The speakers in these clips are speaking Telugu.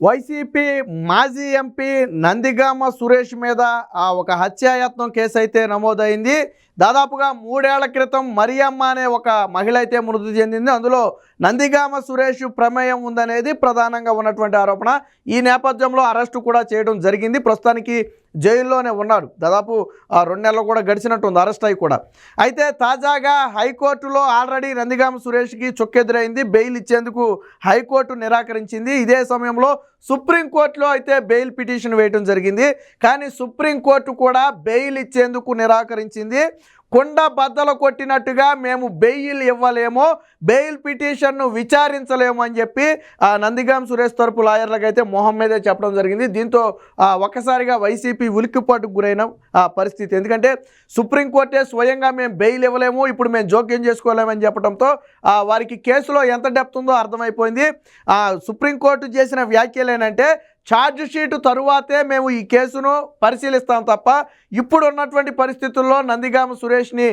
వైసీపీ మాజీ ఎంపీ నందిగామ సురేష్ మీద ఆ, ఒక హత్యాయత్నం కేసు అయితే నమోదైంది. దాదాపుగా మూడేళ్ళ క్రితం మరియమ్మ అనే ఒక మహిళ అయితే మృతి చెందింది. అందులో నందిగామ సురేష్ ప్రమేయం ఉందనేది ప్రధానంగా ఉన్నటువంటి ఆరోపణ. ఈ నేపథ్యంలో అరెస్టు కూడా చేయడం జరిగింది. ప్రస్తుతానికి జైల్లోనే ఉన్నాడు దాదాపు రెండు నెలలు కూడా గడిచినట్టుంది అరెస్ట్ అయి కూడా. అయితే తాజాగా హైకోర్టులో ఆల్రెడీ నందిగామ సురేష్కి చొక్కెదురైంది. బెయిల్ ఇచ్చేందుకు హైకోర్టు నిరాకరించింది. ఇదే సమయంలో సుప్రీంకోర్టులో అయితే బెయిల్ పిటిషన్ వేయడం జరిగింది. కానీ సుప్రీంకోర్టు కూడా బెయిల్ ఇచ్చేందుకు నిరాకరించింది. కొండ బద్దలు కొట్టినట్టుగా మేము బెయిల్ ఇవ్వలేము బెయిల్ పిటిషన్ను విచారించలేము అని చెప్పి నందిగాం సురేష్ తరపు లాయర్లకు అయితే మొహం మీదే చెప్పడం జరిగింది. దీంతో ఒక్కసారిగా వైసీపీ ఉలిక్కిపాటుకు గురైన ఆ, పరిస్థితి. ఎందుకంటే సుప్రీంకోర్టే స్వయంగా మేము బెయిల్ ఇవ్వలేము ఇప్పుడు మేము జోక్యం చేసుకోలేమని చెప్పడంతో వారికి కేసులో ఎంత డెప్త్ ఉందో అర్థమైపోయింది. ఆ, సుప్రీంకోర్టు చేసిన వ్యాఖ్యలు ఏంటంటే ఛార్జ్ షీటు తరువాతే మేము ఈ కేసును పరిశీలిస్తాం తప్ప ఇప్పుడు ఉన్నటువంటి పరిస్థితుల్లో నందిగామ సురేష్ని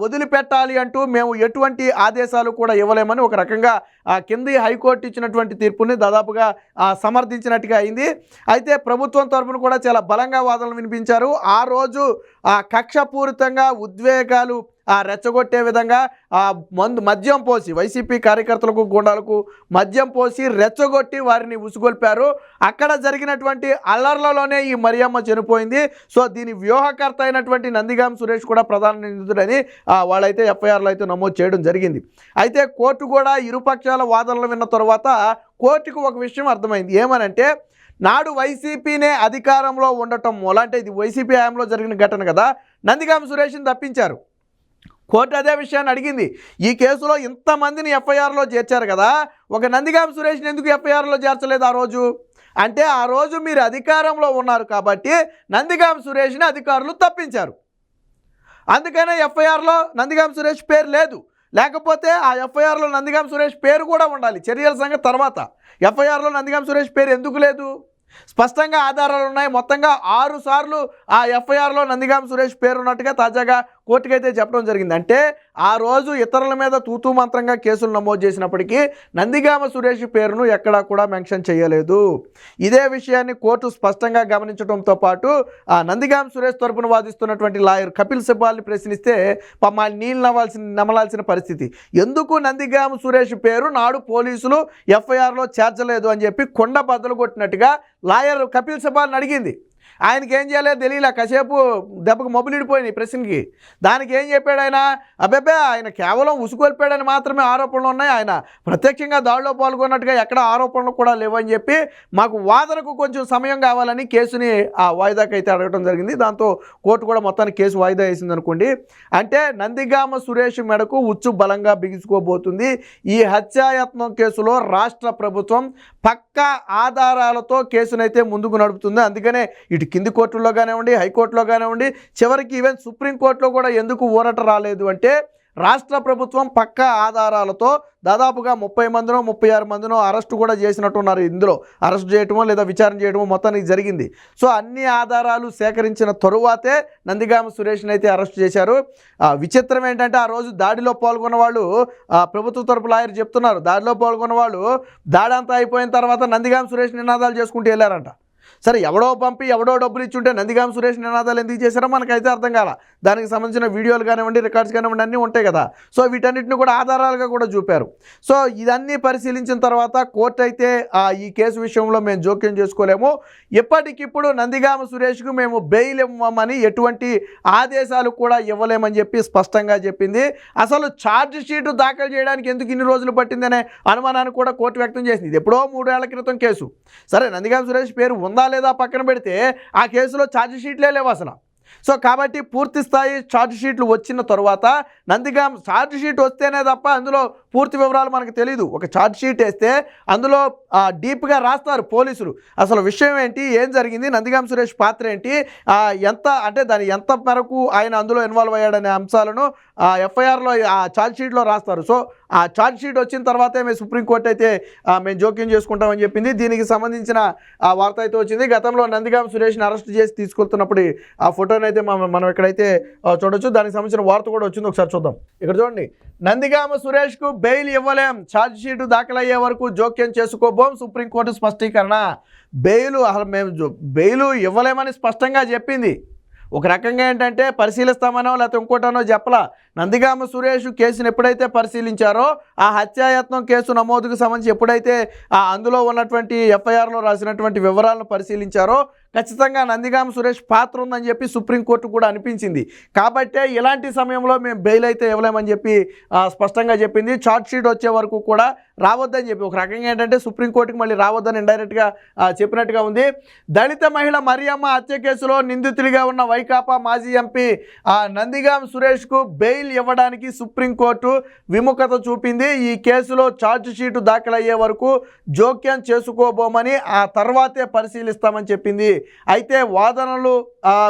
వదిలిపెట్టాలి అంటూ మేము ఎటువంటి ఆదేశాలు కూడా ఇవ్వలేమని ఒక రకంగా ఆ, కింది హైకోర్టు ఇచ్చినటువంటి తీర్పుని దాదాపుగా సమర్థించినట్టుగా అయింది. అయితే ప్రభుత్వం తరఫున కూడా చాలా బలంగా వాదనలు వినిపించారు. ఆ రోజు ఆ కక్షపూరితంగా ఉద్వేగాలు ఆ రెచ్చగొట్టే విధంగా ఆ మందు మద్యం పోసి వైసీపీ కార్యకర్తలకు గుండాలకు మద్యం పోసి రెచ్చగొట్టి వారిని ఉసుగొల్పారు. అక్కడ జరిగినటువంటి అల్లర్లలోనే ఈ మరియమ్మ చనిపోయింది. సో దీని వ్యూహకర్త అయినటువంటి నందిగాం సురేష్ కూడా ప్రధాన నిందితుడని వాళ్ళైతే ఎఫ్ఐఆర్లో అయితే నమోదు చేయడం జరిగింది. అయితే కోర్టు కూడా ఇరుపక్షాల వాదనలు విన్న తర్వాత కోర్టుకు ఒక విషయం అర్థమైంది. ఏమనంటే నాడు వైసీపీనే అధికారంలో ఉండటం మూల అంటే ఇది వైసీపీ హయాంలో జరిగిన ఘటన కదా నందిగాం సురేష్ని తప్పించారు. కోర్టు అదే విషయాన్ని అడిగింది. ఈ కేసులో ఇంతమందిని ఎఫ్ఐఆర్లో చేర్చారు కదా. ఒక నందిగాం సురేష్ని ఎందుకు ఎఫ్ఐఆర్లో చేర్చలేదు ఆ రోజు? అంటే ఆ రోజు మీరు అధికారంలో ఉన్నారు కాబట్టి నందిగాం సురేష్ని అధికారులు తప్పించారు. అందుకనే ఎఫ్ఐఆర్లో నందిగాం సురేష్ పేరు లేదు. లేకపోతే ఆ ఎఫ్ఐఆర్లో నందిగాం సురేష్ పేరు కూడా ఉండాలి. చర్యల సంఘం తర్వాత. ఎఫ్ఐఆర్లో నందిగాం సురేష్ పేరు ఎందుకు లేదు? స్పష్టంగా ఆధారాలు ఉన్నాయి. మొత్తంగా ఆరు సార్లు ఆ ఎఫ్ఐఆర్లో నందిగాం సురేష్ పేరు ఉన్నట్టుగా తాజాగా కోర్టుకైతే చెప్పడం జరిగింది. అంటే ఆ రోజు ఇతరుల మీద తూతూ మంత్రంగా కేసులు నమోదు చేసినప్పటికీ నందిగామ సురేష్ పేరును ఎక్కడా కూడా మెన్షన్ చేయలేదు. ఇదే విషయాన్ని కోర్టు స్పష్టంగా గమనించడంతో పాటు ఆ నందిగామ సురేష్ తరపున వాదిస్తున్నటువంటి లాయర్ కపిల్ సిబ్బాల్ని ప్రశ్నిస్తే పమ్మాలి నీళ్ళు నవ్వాల్సిన నమలాల్సిన పరిస్థితి. ఎందుకు నందిగామ సురేష్ పేరు నాడు పోలీసులు ఎఫ్ఐఆర్లో చేర్చలేదు అని చెప్పి కొండ బద్దలు కొట్టినట్టుగా లాయర్ కపిల్ సిబ్బాల్ని అడిగింది. ఆయనకి ఏం చేయాలో తెలియలే. కాసేపు దెబ్బకు మొబిలిడిపోయినాయి ప్రశ్నకి దానికి ఏం చెప్పాడు ఆయన? అబ్బాబే ఆయన కేవలం ఉసుకొల్పాడని మాత్రమే ఆరోపణలు ఉన్నాయి. ఆయన ప్రత్యక్షంగా దాడిలో పాల్గొన్నట్టుగా ఎక్కడ ఆరోపణలు కూడా లేవని చెప్పి మాకు వాదనకు కొంచెం సమయం కావాలని కేసుని ఆ వాయిదాకి అయితే అడగడం జరిగింది. దాంతో కోర్టు కూడా మొత్తానికి కేసు వాయిదా వేసింది అనుకోండి. అంటే నందిగామ సురేష్ మెడకు ఉచ్చు బలంగా బిగుసుకోబోతుంది. ఈ హత్యాయత్నం కేసులో రాష్ట్ర ప్రభుత్వం పక్కా ఆధారాలతో కేసునైతే ముందుకు నడుపుతుంది. అందుకనే ఇటు కింది కోర్టుల్లో కానివ్వండి హైకోర్టులో కానివ్వండి చివరికి ఈవెన్ సుప్రీంకోర్టులో కూడా ఎందుకు ఊరట రాలేదు అంటే రాష్ట్ర ప్రభుత్వం పక్కా ఆధారాలతో దాదాపుగా ముప్పై మందినో ముప్పై ఆరు మందినో అరెస్టు కూడా చేసినట్టున్నారు. ఇందులో అరెస్ట్ చేయటమో లేదా విచారణ చేయటమో మొత్తానికి జరిగింది. సో అన్ని ఆధారాలు సేకరించిన తరువాతే నందిగామ సురేష్ని అయితే అరెస్ట్ చేశారు. విచిత్రం ఏంటంటే ఆ రోజు దాడిలో పాల్గొన్న వాళ్ళు ప్రభుత్వ తరపు లాయర్ చెప్తున్నారు. దాడిలో పాల్గొన్న వాళ్ళు దాడి అంతా అయిపోయిన తర్వాత నందిగామ సురేష్ నినాదాలు చేసుకుంటూ వెళ్ళారంట. సరే ఎవడో పంపి ఎవడో డబ్బులు ఇచ్చుంటే నందిగామ సురేష్ నినాదాలు ఎందుకు చేశారో మనకైతే అర్థం కాల. దానికి సంబంధించిన వీడియోలు కానివ్వండి రికార్డ్స్ కానివ్వండి అన్నీ ఉంటాయి కదా. సో వీటన్నిటిని కూడా ఆధారాలుగా కూడా చూపారు. సో ఇదన్నీ పరిశీలించిన తర్వాత కోర్టు అయితే ఆ, ఈ కేసు విషయంలో మేము జోక్యం చేసుకోలేము. ఇప్పటికిప్పుడు నందిగామ సురేష్కు మేము బెయిల్ ఇవ్వమని ఎటువంటి ఆదేశాలు కూడా ఇవ్వలేమని చెప్పి స్పష్టంగా చెప్పింది. అసలు ఛార్జ్ షీటు దాఖలు చేయడానికి ఎందుకు ఇన్ని రోజులు పట్టిందనే అనుమానాన్ని కూడా కోర్టు వ్యక్తం చేసింది. ఇది ఎప్పుడో మూడేళ్ళ క్రితం కేసు. సరే నందిగామ సురేష్ పేరు ఉందా లేదా పక్కన పెడితే ఆ కేసులో ఛార్జ్ షీట్లే లేవు అసలు. సో కాబట్టి పూర్తి స్థాయి ఛార్జ్ షీట్లు వచ్చిన తర్వాత నందిగాం ఛార్జ్ షీట్ వస్తేనే తప్ప అందులో పూర్తి వివరాలు మనకు తెలియదు ఒక ఛార్జ్ షీట్ వేస్తే అందులో డీప్గా రాస్తారు పోలీసులు. అసలు విషయం ఏంటి? ఏం జరిగింది? నందిగాం సురేష్ పాత్ర ఏంటి? ఎంత అంటే దాని ఎంత మేరకు ఆయన అందులో ఇన్వాల్వ్ అయ్యాడనే అంశాలను ఎఫ్ఐఆర్లో ఆ ఛార్జ్ షీట్లో రాస్తారు. సో ఆ ఛార్జ్ షీట్ వచ్చిన తర్వాతే మేము సుప్రీంకోర్టు అయితే మేము జోక్యం చేసుకుంటామని చెప్పింది. దీనికి సంబంధించిన ఆ వార్త అయితే వచ్చింది. గతంలో నందిగాం సురేష్ని అరెస్ట్ చేసి తీసుకెళ్తున్నప్పుడు ఆ ఫోటోని అయితే మనం మనం ఎక్కడైతే చూడొచ్చు. దానికి సంబంధించిన వార్త కూడా వచ్చింది. ఒకసారి చూద్దాం. ఇక్కడ చూడండి. నందిగామ సురేష్కు బెయిల్ ఇవ్వలేం. ఛార్జ్ షీట్ దాఖలయ్యే వరకు జోక్యం చేసుకోబోం. సుప్రీంకోర్టు స్పష్టీకరణ. బెయిల్ అసలు మేము బెయిలు బెయిల్ ఇవ్వలేమని స్పష్టంగా చెప్పింది. ఒక రకంగా ఏంటంటే పరిశీలిస్తామనో లేకపోతే ఇంకోటనో చెప్పలా. నందిగామ సురేష్ కేసును ఎప్పుడైతే పరిశీలించారో ఆ హత్యాయత్నం కేసు నమోదుకు సంబంధించి ఎప్పుడైతే ఆ అందులో ఉన్నటువంటి ఎఫ్ఐఆర్లో రాసినటువంటి వివరాలను పరిశీలించారో ఖచ్చితంగా నందిగామ సురేష్ పాత్ర ఉందని చెప్పి సుప్రీంకోర్టు కూడా అనిపించింది. కాబట్టే ఇలాంటి సమయంలో మేము బెయిల్ అయితే ఇవ్వలేమని చెప్పి స్పష్టంగా చెప్పింది. చార్జ్ షీట్ వచ్చే వరకు కూడా రావద్దని చెప్పి ఒక రకంగా ఏంటంటే సుప్రీంకోర్టుకి మళ్ళీ రావద్దని ఇండైరెక్ట్గా చెప్పినట్టుగా ఉంది. దళిత మహిళ మరియమ్మ హత్య కేసులో నిందితుడిగా ఉన్న వైకాపా మాజీ ఎంపీ నందిగాం సురేష్కు బెయిల్ ఇవ్వడానికి సుప్రీంకోర్టు విముఖత చూపింది. ఈ కేసులో ఛార్జ్ షీటు దాఖలయ్యే వరకు జోక్యం చేసుకోబోమని ఆ తర్వాతే పరిశీలిస్తామని చెప్పింది. అయితే వాదనలు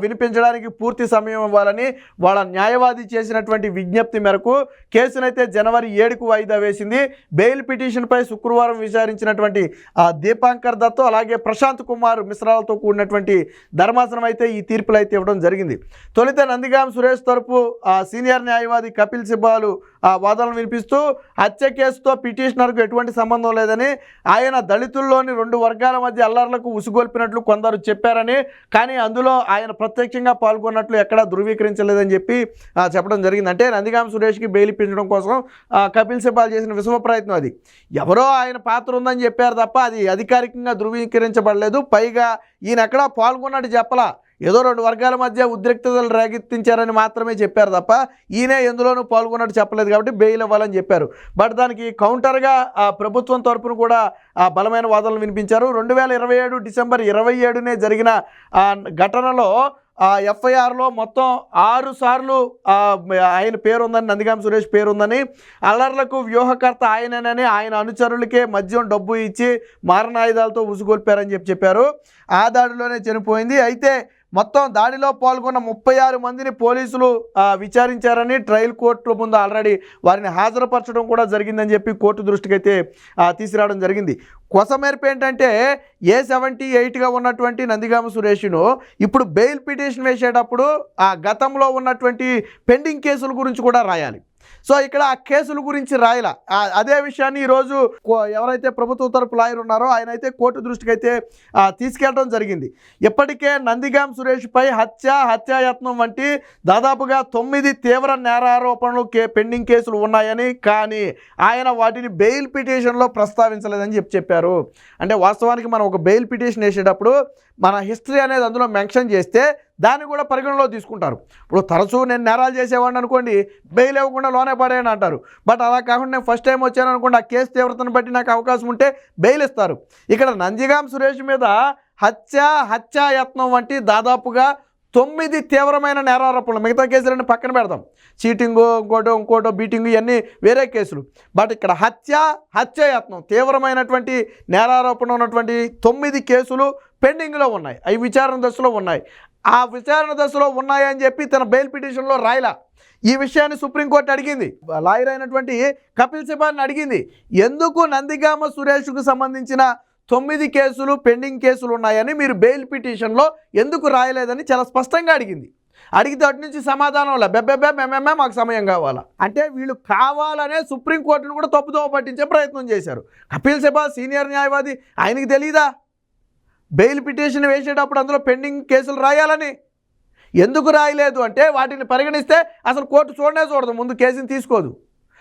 వినిపించడానికి పూర్తి సమయం ఇవ్వాలని వాళ్ళ న్యాయవాది చేసినటువంటి విజ్ఞప్తి మేరకు కేసునైతే జనవరి ఏడుకు వాయిదా వేసింది. బెయిల్ పిటిషన్పై శుక్రవారం విచారించినటువంటి ఆ, దీపాంకర్ దత్తో అలాగే ప్రశాంత్ కుమార్ మిశ్రాలతో కూడినటువంటి ధర్మాసనం అయితే ఈ తీర్పులు అయితే ఇవ్వడం జరిగింది. తొలిత నందిగాం సురేష్ తరపు ఆ, సీనియర్ న్యాయవాది కపిల్ సిబ్బాలు ఆ వాదనలు వినిపిస్తూ హత్య కేసుతో పిటిషనర్కు ఎటువంటి సంబంధం లేదని ఆయన దళితుల్లోని రెండు వర్గాల మధ్య అల్లర్లకు ఉసుగొల్పినట్లు కొందరు చెప్పారు చెప్పారని కానీ అందులో ఆయన ప్రత్యక్షంగా పాల్గొన్నట్లు ఎక్కడా ధృవీకరించలేదని చెప్పి చెప్పడం జరిగింది. అంటే నందిగాం సురేష్కి బెయిల్ ఇప్పించడం కోసం కపిల్ సిబాల్ చేసిన విశ్వ ప్రయత్నం అది. ఎవరో ఆయన పాత్ర ఉందని చెప్పారు తప్ప అది అధికారికంగా ధృవీకరించబడలేదు. పైగా ఈయన ఎక్కడా పాల్గొన్నట్టు చెప్పలా. ఏదో రెండు వర్గాల మధ్య ఉద్రిక్తతలు రేగెత్తించారని మాత్రమే చెప్పారు తప్ప ఈయనే ఎందులోనూ పాల్గొన్నట్టు చెప్పలేదు కాబట్టి బెయిల్ ఇవ్వాలని చెప్పారు. బట్ దానికి కౌంటర్గా ఆ ప్రభుత్వం తరపున కూడా ఆ బలమైన వాదనలు వినిపించారు. రెండు వేల ఇరవై ఏడు డిసెంబర్ ఇరవై ఏడునే జరిగిన ఆ ఘటనలో ఆ ఎఫ్ఐఆర్లో మొత్తం ఆరు సార్లు ఆయన పేరు ఉందని నందిగాం సురేష్ పేరు ఉందని అల్లర్లకు వ్యూహకర్త ఆయననని ఆయన అనుచరులకే మద్యం డబ్బు ఇచ్చి మారణాయుధాలతో ఉసుగొల్పారని చెప్పి చెప్పారు. ఆ దాడిలోనే చనిపోయింది. అయితే మొత్తం దాడిలో పాల్గొన్న ముప్పై ఆరు మందిని పోలీసులు విచారించారని ట్రయల్ కోర్టు ముందు ఆల్రెడీ వారిని హాజరుపరచడం కూడా జరిగిందని చెప్పి కోర్టు దృష్టికి అయితే తీసుకురావడం జరిగింది. కొసమేర్పు ఏంటంటే ఏ సెవెంటీ ఎయిట్గా ఉన్నటువంటి నందిగామ సురేష్ను ఇప్పుడు బెయిల్ పిటిషన్ వేసేటప్పుడు ఆ గతంలో ఉన్నటువంటి పెండింగ్ కేసుల గురించి కూడా రాయాలి. సో ఇక్కడ ఆ కేసుల గురించి రాయల. అదే విషయాన్ని ఈరోజు కో- ఎవరైతే ప్రభుత్వ తరపు లాయర్ ఉన్నారో ఆయన అయితే కోర్టు దృష్టికి అయితే తీసుకెళ్ళడం జరిగింది. ఇప్పటికే నందిగాం సురేష్పై హత్య హత్యాయత్నం వంటి దాదాపుగా తొమ్మిది తీవ్ర నేరారోపణలు కే పెండింగ్ కేసులు ఉన్నాయని కానీ ఆయన వాటిని బెయిల్ పిటిషన్లో ప్రస్తావించలేదని చెప్పి చెప్పారు. అంటే వాస్తవానికి మనం ఒక బెయిల్ పిటిషన్ వేసేటప్పుడు మన హిస్టరీ అనేది అందులో మెన్షన్ చేస్తే దాన్ని కూడా పరిగణలో తీసుకుంటారు. ఇప్పుడు తరచూ నేను నేరాలు చేసేవాడిని అనుకోండి బెయిల్ ఇవ్వకుండా లోనే పడేయని అంటారు. బట్ అలా కాకుండా నేను ఫస్ట్ టైం వచ్చాను అనుకోండి ఆ కేసు తీవ్రతను బట్టి నాకు అవకాశం ఉంటే బెయిల్ ఇస్తారు. ఇక్కడ నంజిగాం సురేష్ మీద హత్య హత్యాయత్నం వంటి దాదాపుగా తొమ్మిది తీవ్రమైన నేరారోపణలు మిగతా కేసులన్నీ పక్కన పెడదాం చీటింగు ఇంకోటో ఇంకోటో బీటింగు ఇవన్నీ వేరే కేసులు. బట్ ఇక్కడ హత్య హత్యాయత్నం తీవ్రమైనటువంటి నేరారోపణ ఉన్నటువంటి తొమ్మిది కేసులు పెండింగ్లో ఉన్నాయి. అవి విచారణ దశలో ఉన్నాయి. ఆ విచారణ దశలో ఉన్నాయని చెప్పి తన బెయిల్ పిటిషన్లో రాయలా. ఈ విషయాన్ని సుప్రీంకోర్టు అడిగింది. లాయర్ అయినటువంటి కపిల్ సిబాల్ని అడిగింది. ఎందుకు నందిగామ సురేష్కు సంబంధించిన తొమ్మిది కేసులు పెండింగ్ కేసులు ఉన్నాయని మీరు బెయిల్ పిటిషన్లో ఎందుకు రాయలేదని చాలా స్పష్టంగా అడిగింది. అడిగితే అటు నుంచి సమాధానం వల్ల బెబ్బెబ్బే మేమేమే మాకు సమయం కావాలా? అంటే వీళ్ళు కావాలనే సుప్రీంకోర్టును కూడా తప్పుదోవ పట్టించే ప్రయత్నం చేశారు. కపిల్ సిబాల్ సీనియర్ న్యాయవాది ఆయనకి తెలీదా? బెయిల్ పిటిషన్ వేసేటప్పుడు అందులో పెండింగ్ కేసులు రాయాలని. ఎందుకు రాయలేదు అంటే వాటిని పరిగణిస్తే అసలు కోర్టు చూడనే చూడదు ముందు కేసుని తీసుకోదు.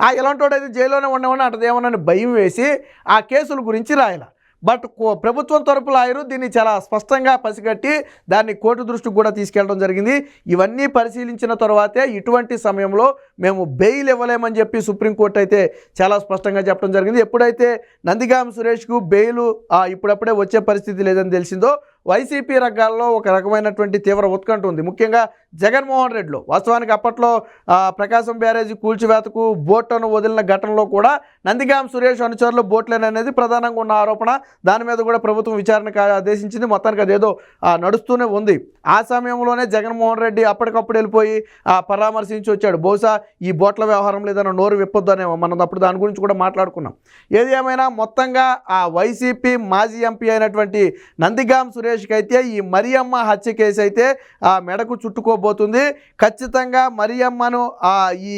ఆ ఎలాంటి అయితే జైల్లోనే ఉండమని అటదేమోనని భయం వేసి ఆ కేసుల గురించి రాయాల. బట్ కో- ప్రభుత్వం తరపు లాయరు దీన్ని చాలా స్పష్టంగా పసిగట్టి దాన్ని కోర్టు దృష్టికి కూడా తీసుకెళ్ళడం జరిగింది. ఇవన్నీ పరిశీలించిన తర్వాతే ఇటువంటి సమయంలో మేము బెయిల్ ఇవ్వలేమని చెప్పి సుప్రీంకోర్టు అయితే చాలా స్పష్టంగా చెప్పడం జరిగింది. ఎప్పుడైతే నందిగాం సురేష్కు బెయిల్ ఇప్పుడప్పుడే వచ్చే పరిస్థితి లేదని తెలిసిందో వైసీపీ రంగాల్లో ఒక రకమైనటువంటి తీవ్ర ఉత్కంఠ ఉంది. ముఖ్యంగా జగన్మోహన్ రెడ్డిలో. వాస్తవానికి అప్పట్లో ప్రకాశం బ్యారేజీ కూల్చివేతకు బోట్లను వదిలిన ఘటనలో కూడా నందిగాం సురేష్ అనుచరులు బోట్లేని అనేది ప్రధానంగా ఉన్న ఆరోపణ. దాని మీద కూడా ప్రభుత్వం విచారణకు ఆదేశించింది. మొత్తానికి అదేదో నడుస్తూనే ఉంది. ఆ సమయంలోనే జగన్మోహన్ రెడ్డి అప్పటికప్పుడు వెళ్ళిపోయి ఆ, పరామర్శించి వచ్చాడు. బహుశా ఈ బోట్ల వ్యవహారం లేదన్న నోరు విప్పొద్దనేమో. మనం అప్పుడు దాని గురించి కూడా మాట్లాడుకున్నాం. ఏది ఏమైనా మొత్తంగా ఆ వైసీపీ మాజీ ఎంపీ అయినటువంటి నందిగాం సురేష్కి అయితే ఈ మరియమ్మ హత్య కేసు అయితే ఆ మెడకు చుట్టుకోబో ఉండబోతుంది ఖచ్చితంగా మరియమ్మను ఈ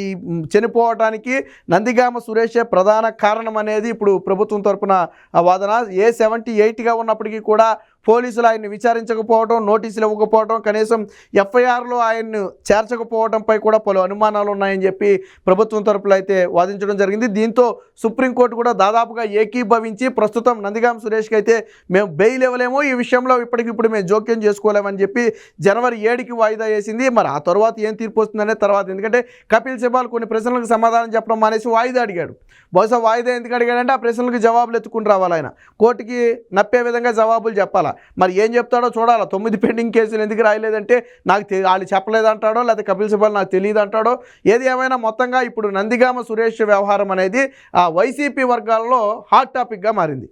చనిపోవటానికి నందిగామ సురేషే ప్రధాన కారణం అనేది ఇప్పుడు ప్రభుత్వం తరపున ఆ వాదన. ఏ సెవెంటీ ఎయిట్గా ఉన్నప్పటికీ కూడా పోలీసులు ఆయన్ని విచారించకపోవడం నోటీసులు ఇవ్వకపోవడం కనీసం ఎఫ్ఐఆర్లో ఆయన్ను చేర్చకపోవడంపై కూడా పలు అనుమానాలు ఉన్నాయని చెప్పి ప్రభుత్వం తరపులో అయితే వాదించడం జరిగింది. దీంతో సుప్రీంకోర్టు కూడా దాదాపుగా ఏకీభవించి ప్రస్తుతం నందిగాం సురేష్కి అయితే మేము బెయిల్ ఇవ్వలేము. ఈ విషయంలో ఇప్పటికిప్పుడు మేము జోక్యం చేసుకోలేమని చెప్పి జనవరి ఏడుకి వాయిదా వేసింది. మరి ఆ తర్వాత ఏం తీర్పు వస్తుందనే తర్వాత ఎందుకంటే కపిల్ సిబాల్ కొన్ని ప్రశ్నలకు సమాధానం చెప్పడం మానేసి వాయిదా అడిగాడు. బహుశా వాయిదా ఎందుకు అడిగాడంటే ఆ ప్రశ్నలకు జవాబులు ఎత్తుకుని రావాలి ఆయన. కోర్టుకి నప్పే విధంగా జవాబులు చెప్పాలా? మరి ఏం చెప్తాడో చూడాలా. తొమ్మిది పెండింగ్ కేసులు ఎందుకు రాయలేదంటే నాకు వాళ్ళు చెప్పలేదంటాడో లేకపోతే కపిల్ సిబ్బల్ నాకు తెలియదు అంటాడో ఏది ఏమైనా మొత్తంగా ఇప్పుడు నందిగామ సురేష్ వ్యవహారం అనేది ఆ వైసీపీ వర్గాల్లో హాట్ టాపిక్గా మారింది.